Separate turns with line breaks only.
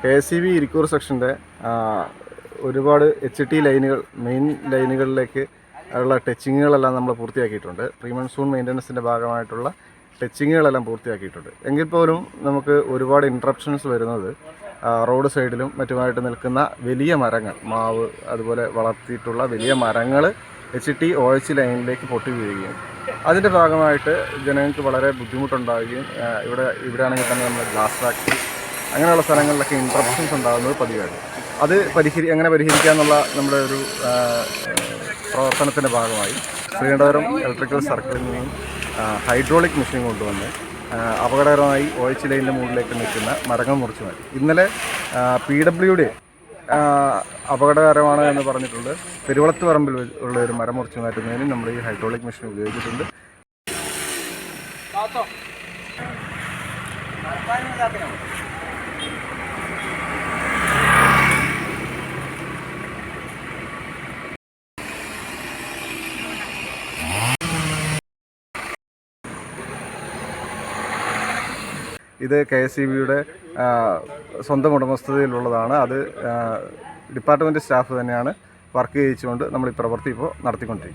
K C B Irikkur സെക്ഷന്റെ ഒരുപാട് H T ലൈനുകൾ മെയിൻ ലൈനുകളിലേക്ക് ഉള്ള ടച്ചിങ്ങുകളെല്ലാം നമ്മൾ പൂർത്തിയാക്കിയിട്ടുണ്ട്. പ്രീ മൺസൂൺ മെയിന്റനൻസിന്റെ ഭാഗമായിട്ടുള്ള ടച്ചിങ്ങുകളെല്ലാം പൂർത്തിയാക്കിയിട്ടുണ്ട്. എങ്കിൽ പോലും നമുക്ക് ഒരുപാട് ഇൻട്രപ്ഷൻസ് വരുന്നത് റോഡ് സൈഡിലും മറ്റുമായിട്ട് നിൽക്കുന്ന വലിയ മരങ്ങൾ മാവ് അതുപോലെ വളർത്തിയിട്ടുള്ള വലിയ മരങ്ങൾ എച്ച് ടി ഒ എച്ച് ലൈനിലേക്ക് പൊട്ടി വീഴുകയും അതിന്റെ ഭാഗമായിട്ട് ജനങ്ങൾക്ക് വളരെ ബുദ്ധിമുട്ടുണ്ടാവുകയും ഇവിടെ ഇവിടെ ആണെങ്കിൽ തന്നെ നമ്മൾ ഗ്ലാസ് ഫാക്ടറി അങ്ങനെയുള്ള സ്ഥലങ്ങളിലൊക്കെ ഇൻട്രപ്ഷൻസ് ഉണ്ടാകുന്നത് പതിവാണ് അത് പരിഹരി എങ്ങനെ പരിഹരിക്കാന്നുള്ള നമ്മുടെ ഒരു പ്രവർത്തനത്തിന്റെ ഭാഗമായി ശ്രീകണ്ഠപുരം ഇലക്ട്രിക്കൽ സർക്കിളിൽ നിന്നും ഹൈഡ്രോളിക് മെഷീൻ കൊണ്ടുവന്ന് അപകടകരമായി ഓയിച്ച് ലൈനിന്റെ മുകളിലേക്ക് നിൽക്കുന്ന മരങ്ങൾ മുറിച്ചു മാറ്റി. ഇന്നലെ പി ഡബ്ല്യു ഡി അപകടകരമാണ് എന്ന് പറഞ്ഞിട്ടുണ്ട്. പെരുവളത്ത് പറമ്പിൽ ഉള്ള ഒരു മരം മുറിച്ചു മാറ്റുന്നതിന് നമ്മൾ ഈ ഹൈഡ്രോളിക് മെഷീൻ ഉപയോഗിച്ചിട്ടുണ്ട്. ഇത് കെ എസ് ഇ ബിയുടെ സ്വന്തം ഉടമസ്ഥതയിലുള്ളതാണ്. അത് ഡിപ്പാർട്ട്മെന്റ് സ്റ്റാഫ് തന്നെയാണ് വർക്ക് ചെയ്യിച്ചുകൊണ്ട് നമ്മൾ ഈ പ്രവൃത്തി ഇപ്പോൾ നടത്തിക്കൊണ്ടിരിക്കുന്നത്.